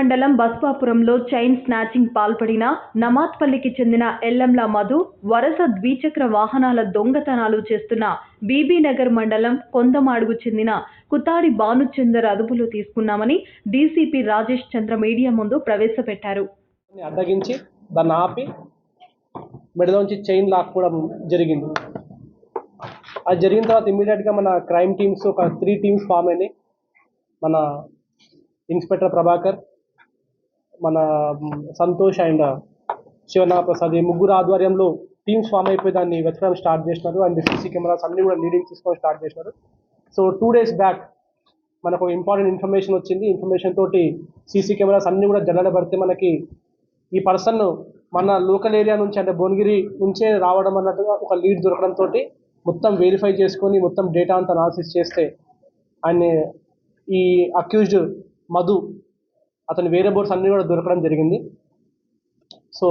మండలం బస్వాపురంలో chain snatching పాల్పడిన నమాత్పల్లికి చెందిన ఎల్లంల మధు వరస ద్విచక్ర వాహనాల దొంగతనాలు చేస్తున్న బీబీనగర్ మండలం కొందమాడుగు చెందిన కుతారి భానుచందర్ అదుపులో తీసుకున్నామని డీసీపీ రాజేష్ చంద్ర మీడియా ముందు ప్రవేశపెట్టారు. అడ్డగించి దాన్ని ఆపి మెడలోంచి చైన్ లాక్కోవడం జరిగింది. అది జరిగిన తర్వాత ఇమ్మీడియట్గా మన క్రైమ్ టీమ్స్ ఒక త్రీ టీమ్స్ ఫామ్ అయినాయి. మన ఇన్స్పెక్టర్ ప్రభాకర్ మన సంతోష్ అండ్ శివనాథ ప్రసాద్ ఈ ముగ్గురు ఆధ్వర్యంలో టీమ్స్ ఫామ్ అయిపోయి దాన్ని వెతకడం స్టార్ట్ చేసినారు. అండ్ సీసీ కెమెరాస్ అన్ని కూడా లీడింగ్ తీసుకొని స్టార్ట్ చేసినారు. సో టూ డేస్ బ్యాక్ మనకు ఇంపార్టెంట్ ఇన్ఫర్మేషన్ వచ్చింది. ఇన్ఫర్మేషన్ తోటి సీసీ కెమెరాస్ అన్ని కూడా జల్లడ పడితే మనకి ఈ పర్సన్ మన లోకల్ ఏరియా నుంచి అంటే భువనగిరి నుంచే రావడం అన్నట్టుగా ఒక లీడ్ దొరకడంతో మొత్తం వెరిఫై చేసుకొని మొత్తం డేటా అంతా అనాలిసిస్ చేస్తే అండ్ ఈ అక్యూజ్డ్ మధు అతని వేరే బోర్డ్స్ అన్ని కూడా దొరకడం జరిగింది. సో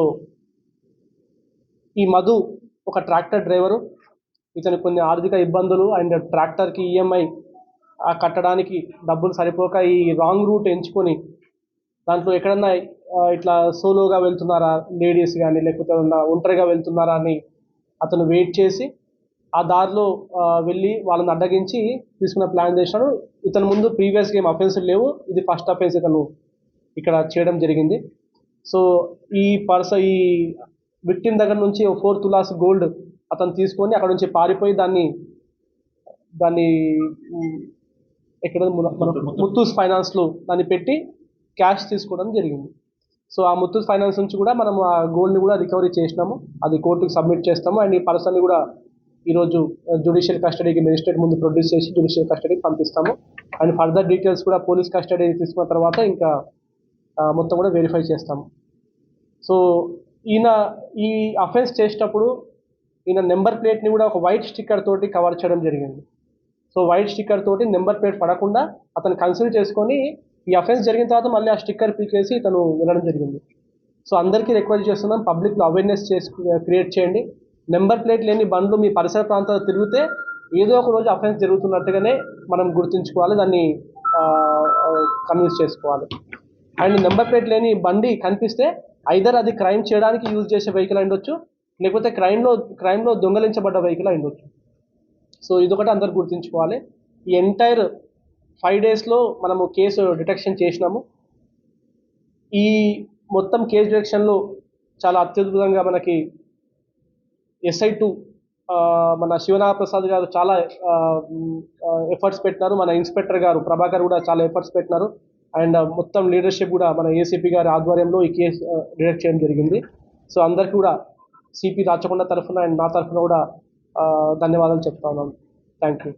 ఈ మధు ఒక ట్రాక్టర్ డ్రైవరు. ఇతను కొన్ని ఆర్థిక ఇబ్బందులు అండ్ ట్రాక్టర్కి ఈఎంఐ కట్టడానికి డబ్బులు సరిపోక ఈ రాంగ్ రూట్ ఎంచుకొని దాంట్లో ఎక్కడన్నా ఇట్లా సోలోగా వెళ్తున్నారా లేడీస్ కానీ లేకపోతే ఒంటరిగా వెళ్తున్నారా అని అతను వెయిట్ చేసి ఆ దారిలో వెళ్ళి వాళ్ళని అడ్డగించి తీసుకున్న ప్లాన్ చేశాడు ఇతను ముందు ప్రీవియస్ గేమ్ అఫెన్స్ లేవు. ఇది ఫస్ట్ అఫెన్స్ ఇతను ఇక్కడ చేయడం జరిగింది. సో ఈ పర్స ఈ విక్టిమ్ దగ్గర నుంచి ఫోర్ తులాస్ గోల్డ్ అతను తీసుకొని అక్కడ నుంచి పారిపోయి దాన్ని దాన్ని ఎక్కడ ముత్తూస్ ఫైనాన్స్లో దాన్ని పెట్టి క్యాష్ తీసుకోవడం జరిగింది. సో ఆ ముత్తూస్ ఫైనాన్స్ నుంచి కూడా మనం ఆ గోల్డ్ని కూడా రికవరీ చేసినాము. అది కోర్టుకు సబ్మిట్ చేస్తాము. అండ్ ఈ పర్సన్ని కూడా ఈరోజు జ్యుడిషియల్ కస్టడీకి మెజిస్ట్రేట్ ముందు ప్రొడ్యూస్ చేసి జుడిషియల్ కస్టడీకి పంపిస్తాము. అండ్ ఫర్దర్ డీటెయిల్స్ కూడా పోలీస్ కస్టడీ తీసుకున్న తర్వాత ఇంకా మొత్తం కూడా వెరిఫై చేస్తాం. సో ఈయన ఈ అఫెన్స్ చేసేటప్పుడు ఈయన నెంబర్ ప్లేట్ని కూడా ఒక వైట్ స్టిక్కర్ తోటి కవర్ చేయడం జరిగింది. సో వైట్ స్టిక్కర్ తోటి నెంబర్ ప్లేట్ పడకుండా అతను కన్సిడర్ చేసుకొని ఈ అఫెన్స్ జరిగిన తర్వాత మళ్ళీ ఆ స్టిక్కర్ పీకేసి ఇతను వెళ్ళడం జరిగింది. సో అందరికీ రిక్వెస్ట్ చేస్తున్నాం పబ్లిక్లో అవేర్నెస్ చేసి క్రియేట్ చేయండి. నెంబర్ ప్లేట్ లేని బండ్లు మీ పరిసర ప్రాంతాలు తిరిగితే ఏదో ఒక రోజు అఫెన్స్ జరుగుతున్నట్టుగానే మనం గుర్తుంచుకోవాలి దాన్ని కన్విన్స్ చేసుకోవాలి. అండ్ నెంబర్ ప్లేట్ లేని బండి కనిపిస్తే ఐదర్ అది క్రైమ్ చేయడానికి యూజ్ చేసే వెహికల్ ఉండొచ్చు లేకపోతే క్రైమ్లో క్రైమ్లో దొంగలించబడ్డ వెహికల్ ఉండొచ్చు సో ఇదొకటి అందరు గుర్తుంచుకోవాలి. ఈ ఎంటైర్ ఫైవ్ డేస్లో మనము కేసు డిటెక్షన్ చేసినాము. ఈ మొత్తం కేసు డిటెక్షన్లో చాలా అత్యద్భుతంగా మనకి ఎస్ఐ టూ మన శివనాథ ప్రసాద్ గారు చాలా ఎఫర్ట్స్ పెట్టినారు. మన ఇన్స్పెక్టర్ గారు ప్రభాకర్ కూడా చాలా ఎఫర్ట్స్ పెట్టినారు. అండ్ మొత్తం లీడర్షిప్ కూడా మన ఏసీపీ గారి ఆధ్వర్యంలో ఈ కేసు డిడక్ట్ చేయడం జరిగింది. సో అందరికీ కూడా సిపి రాచకొండ తరఫున అండ్ నా తరఫున కూడా ధన్యవాదాలు చెప్తా ఉన్నాను. Thank you